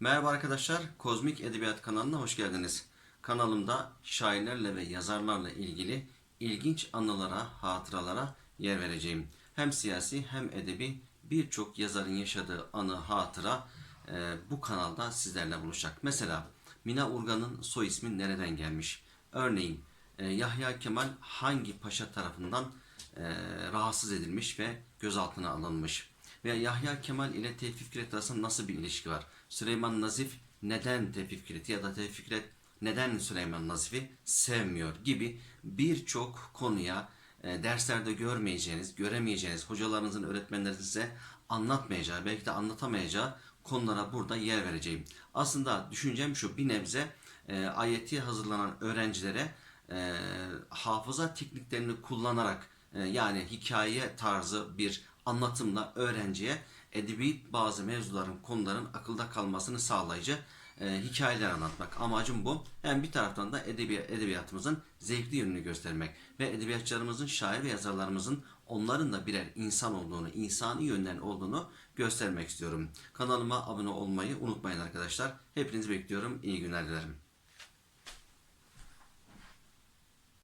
Merhaba arkadaşlar, Kozmik Edebiyat kanalına hoş geldiniz. Kanalımda şairlerle ve yazarlarla ilgili ilginç anılara, hatıralara yer vereceğim. Hem siyasi hem edebi birçok yazarın yaşadığı anı, hatıra e, bu kanalda sizlerle buluşacak. Mesela Mina Urgan'ın soy ismi nereden gelmiş? Örneğin e, Yahya Kemal hangi paşa tarafından e, rahatsız edilmiş ve gözaltına alınmış? Veya Yahya Kemal ile Tevfik Fikret arasında nasıl bir ilişki var? Süleyman Nazif neden Tevfik Fikret'i ya da Tevfik Fikret neden Süleyman Nazif'i sevmiyor gibi birçok konuya e, derslerde görmeyeceğiniz, göremeyeceğiniz, hocalarınızın, öğretmenlerinizin size anlatmayacağı, belki de anlatamayacağı konulara burada yer vereceğim. Aslında düşüncem şu, bir nebze e, ayetiye hazırlanan öğrencilere e, hafıza tekniklerini kullanarak e, yani hikaye tarzı bir anlatımla öğrenciye edebi bazı mevzuların, konuların akılda kalmasını sağlayıcı e, hikayeler anlatmak. Amacım bu. Hem bir taraftan da edebi, edebiyatımızın zevkli yönünü göstermek ve edebiyatçılarımızın, şair ve yazarlarımızın onların da birer insan olduğunu, insani yönden olduğunu göstermek istiyorum. Kanalıma abone olmayı unutmayın arkadaşlar. Hepinizi bekliyorum. İyi günler dilerim.